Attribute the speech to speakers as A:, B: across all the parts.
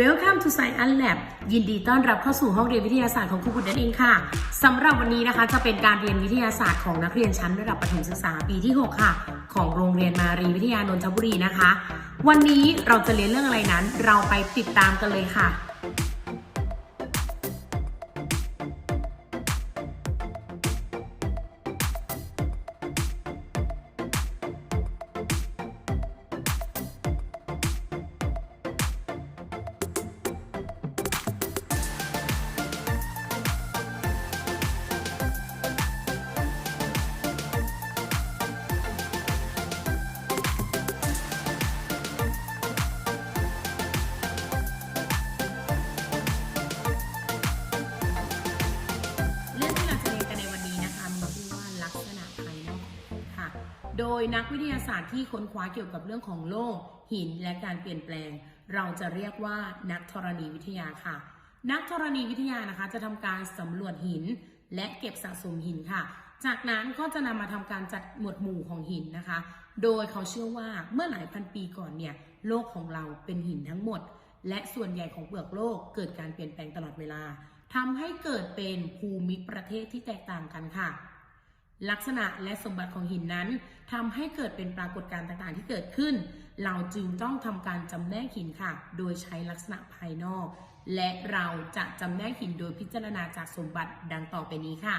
A: Welcome to Science Lab ยินดีต้อนรับเข้าสู่ห้องเรียนวิทยาศาสตร์ของครูบุตรนั่นเองค่ะสำหรับวันนี้นะคะจะเป็นการเรียนวิทยาศาสตร์ของนักเรียนชั้นระดับประถมศึกษาปีที่ 6 ค่ะ ของโรงเรียนมารีวิทยานนทบุรีนะคะ วันนี้เราจะเรียนเรื่องอะไรนั้น เราไปติดตามกันเลยค่ะ โดยนักวิทยาศาสตร์ที่ค้นคว้าเกี่ยวกับเรื่องของโลก หินและการเปลี่ยนแปลง เราจะเรียกว่านักธรณีวิทยาค่ะ นักธรณีวิทยานะคะจะทำการสำรวจหินและเก็บสะสมหินค่ะ จากนั้นก็จะนำมาทำการจัดหมวดหมู่ของหินนะคะ โดยเขาเชื่อว่าเมื่อหลายพันปีก่อนเนี่ยโลกของเราเป็นหินทั้งหมด และส่วนใหญ่ของเปลือกโลกเกิดการเปลี่ยนแปลงตลอดเวลาทำให้เกิดเป็นภูมิประเทศที่แตกต่างกันค่ะ ลักษณะและสมบัติของหินนั้นทำให้เกิดเป็นปรากฏการณ์ต่างๆ ที่เกิดขึ้น เราจึงต้องทำการจำแนกหินค่ะ โดยใช้ลักษณะภายนอก และเราจะจำแนกหินโดยพิจารณาจากสมบัติดังต่อไปนี้ค่ะ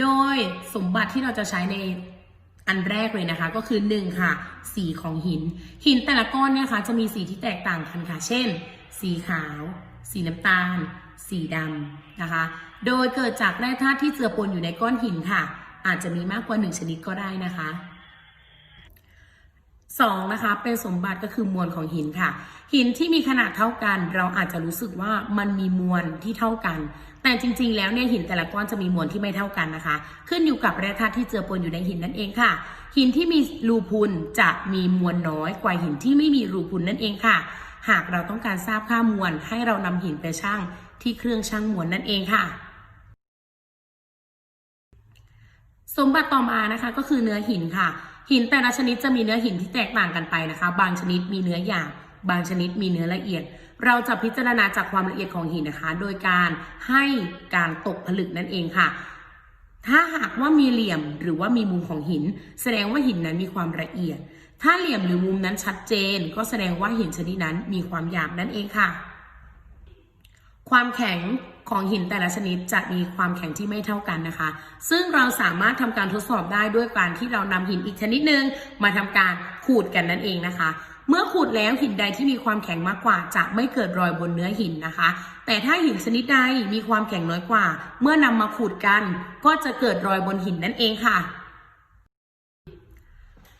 A: โดยสมบัติที่เราจะใช้ในอันแรกเลยนะคะก็คือ 1 ค่ะ สีของหิน หินแต่ละก้อนเนี่ยค่ะจะมีสีที่แตกต่างกันค่ะ เช่น สีขาว สีน้ำตาล สีดำนะคะ โดยเกิดจากแร่ธาตุที่เจือปนอยู่ในก้อนหินค่ะ อาจจะมีมากกว่า 1 ชนิดก็ได้นะคะ สองนะคะเป็นสมบัติก็คือมวลของหินค่ะ หินที่มีขนาดเท่ากัน เราอาจจะรู้สึกว่ามันมีมวลที่เท่ากัน แต่จริง ๆ แล้วเนี่ยหินแต่ละก้อนจะมีมวลที่ไม่เท่ากันนะคะ ขึ้นอยู่กับแร่ธาตุที่เจือปนอยู่ในหินนั่นเองค่ะ หินที่มีรูพุนจะมีมวลน้อยกว่าหินที่ไม่มีรูพุนนั่นเองค่ะ หากเราต้องการทราบค่ามวลให้เรานำหินไปชั่งที่เครื่องชั่งมวลนั่นเองค่ะสมบัติต่อมานะคะก็คือเนื้อหินค่ะ หินแต่ละชนิดจะมีเนื้อหินที่แตกต่างกันไปนะคะ บางชนิดมีเนื้อหยาบบางชนิดมีเนื้อละเอียด เราจะพิจารณาจากความละเอียดของหินนะคะ โดยการให้การตกผลึกนั่นเองค่ะ ถ้าหากว่ามีเหลี่ยมหรือว่ามีมุมของหิน แสดงว่าหินนั้นมีความละเอียด ถ้าเหลี่ยมหรือมุมนั้นชัดเจน ก็แสดงว่าหินชนิดนั้นมีความหยาบนั่นเองค่ะ ความแข็ง ของหินแต่ละชนิดจะมีความแข็งที่ไม่เท่ากันนะคะ ซึ่งเราสามารถทำการทดสอบได้ด้วยการที่เรานำหินอีกชนิดหนึ่งมาทำการขูดกันนั่นเองนะคะ เมื่อขูดแล้วหินใดที่มีความแข็งมากกว่า จะไม่เกิดรอยบนเนื้อหินนะคะ แต่ถ้าหินชนิดใดมีความแข็งน้อยกว่า เมื่อนำมาขูดกัน ก็จะเกิดรอยบนหินนั่นเองค่ะ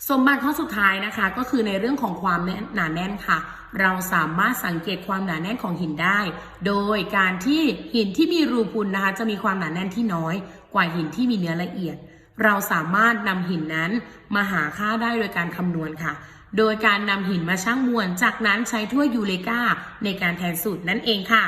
A: สมบัติข้อสุดท้ายนะคะก็คือในเรื่องของความหนาแน่นค่ะ เราสามารถสังเกตความหนาแน่นของหินได้ โดยการที่หินที่มีรูพุนนะคะ จะมีความหนาแน่นที่น้อย กว่าหินที่มีเนื้อละเอียด เราสามารถนำหินนั้นมาหาค่าได้โดยการคำนวณค่ะ โดยการนำหินมาชั่งมวล จากนั้นใช้ถ้วยยูเลกาในการแทนสูตรนั่นเองค่ะ